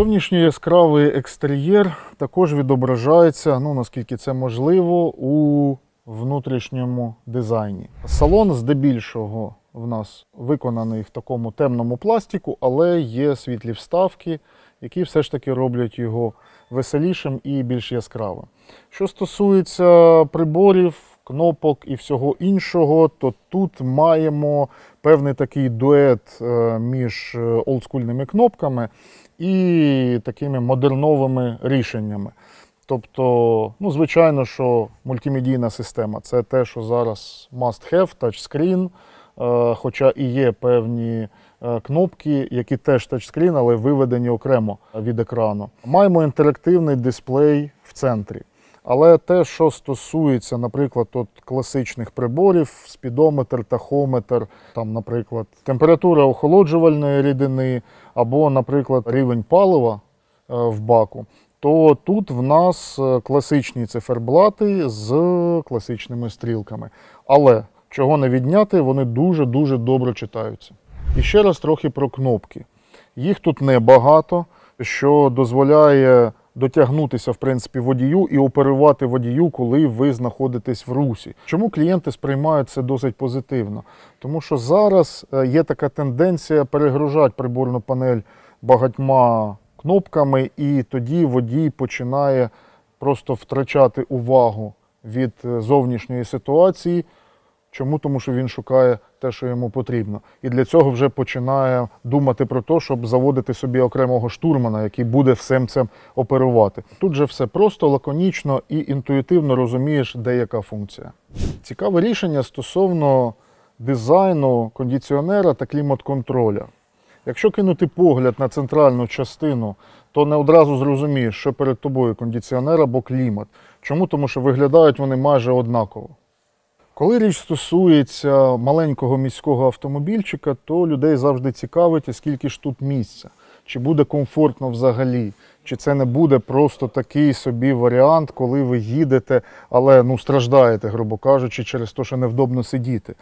Зовнішній яскравий екстер'єр також відображається, ну наскільки це можливо, у внутрішньому дизайні. Салон здебільшого в нас виконаний в такому темному пластику, але є світлі вставки, які все ж таки роблять його веселішим і більш яскравим. Що стосується приборів, кнопок і всього іншого, то тут маємо певний такий дует е, між е, олдскульними кнопками і такими модерновими рішеннями. Тобто, ну, звичайно, що мультимедійна система це те, що зараз must have, тачскрін, е, хоча і є певні кнопки, які теж тачскрін, але виведені окремо від екрану. Маємо інтерактивний дисплей в центрі. Але те, що стосується, наприклад, от класичних приборів, спідометр, тахометр, там, наприклад, температура охолоджувальної рідини, або, наприклад, рівень палива е, в баку, то тут в нас е, класичні циферблати з класичними стрілками. Але чого не відняти, вони дуже-дуже добре читаються. І ще раз трохи про кнопки. Їх тут небагато, що дозволяє дотягнутися в принципі водію і оперувати водію, коли ви знаходитесь в русі. Чому клієнти сприймають це досить позитивно? Тому що зараз е, є така тенденція перегружати приборну панель багатьма кнопками, і тоді водій починає просто втрачати увагу від е, зовнішньої ситуації. Чому? Тому що він шукає те, що йому потрібно. І для цього вже починає думати про те, щоб заводити собі окремого штурмана, який буде всім цим оперувати. Тут же все просто, лаконічно і інтуїтивно розумієш, де яка функція. Цікаве рішення стосовно дизайну кондиціонера та клімат-контроля. Якщо кинути погляд на центральну частину, то не одразу зрозумієш, що перед тобою кондиціонер або клімат. Чому? Тому що виглядають вони майже однаково. Коли річ стосується маленького міського автомобільчика, то людей завжди цікавить, скільки ж тут місця, чи буде комфортно взагалі, чи це не буде просто такий собі варіант, коли ви їдете, але ну, страждаєте, грубо кажучи, через те, що невдобно сидіти.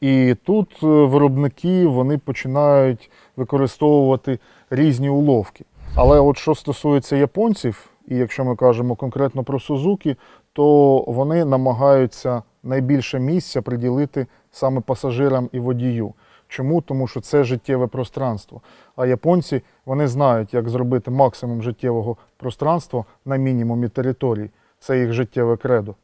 І тут е, виробники вони починають використовувати різні уловки. Але от що стосується японців, і якщо ми кажемо конкретно про Сузуки, то вони намагаються найбільше місця приділити саме пасажирам і водію. Чому? Тому що це життєве пространство. А японці вони знають, як зробити максимум життєвого пространства на мінімумі територій. Це їх життєве кредо.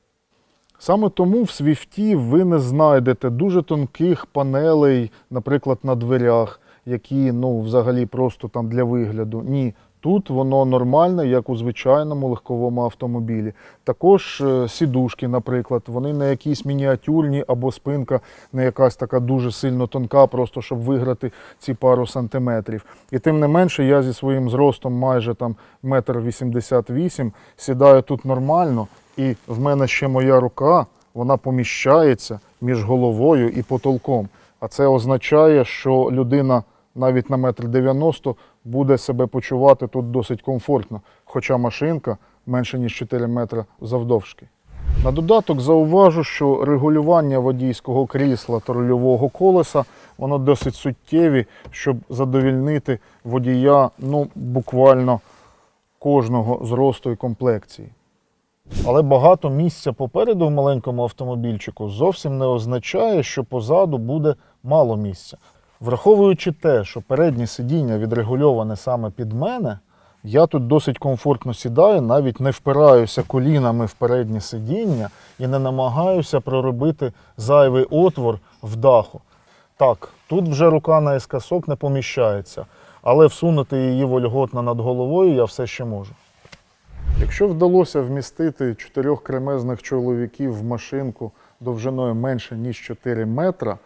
Саме тому в Свіфті ви не знайдете дуже тонких панелей, наприклад, на дверях, які ну, взагалі просто там для вигляду. Ні. Тут воно нормальне, як у звичайному легковому автомобілі. Також е, сідушки, наприклад, вони не якісь мініатюрні або спинка не якась така дуже сильно тонка, просто щоб виграти ці пару сантиметрів. І тим не менше, я зі своїм зростом майже там метр вісімдесят вісім сідаю тут нормально, і в мене ще моя рука, вона поміщається між головою і потолком. А це означає, що людина навіть на метр дев'яносто буде себе почувати тут досить комфортно, хоча машинка менше ніж 4 метри завдовжки. На додаток зауважу, що регулювання водійського крісла та рульового колеса воно досить суттєві, щоб задовільнити водія ну, буквально кожного зросту і комплекції. Але багато місця попереду в маленькому автомобільчику зовсім не означає, що позаду буде мало місця. Враховуючи те, що переднє сидіння відрегульоване саме під мене, я тут досить комфортно сідаю, навіть не впираюся колінами в переднє сидіння і не намагаюся проробити зайвий отвор в даху. Так, тут вже рука на ескасок не поміщається, але всунути її вольготно над головою я все ще можу. Якщо вдалося вмістити чотирьох кремезних чоловіків в машинку довжиною менше ніж 4 метра,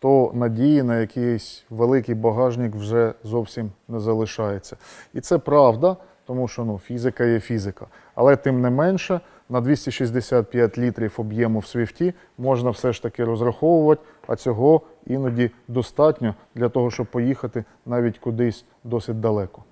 то надії на якийсь великий багажник вже зовсім не залишається. І це правда, тому що ну, фізика є фізика. Але тим не менше, на 265 літрів об'єму в свіфті можна все ж таки розраховувати, а цього іноді достатньо для того, щоб поїхати навіть кудись досить далеко.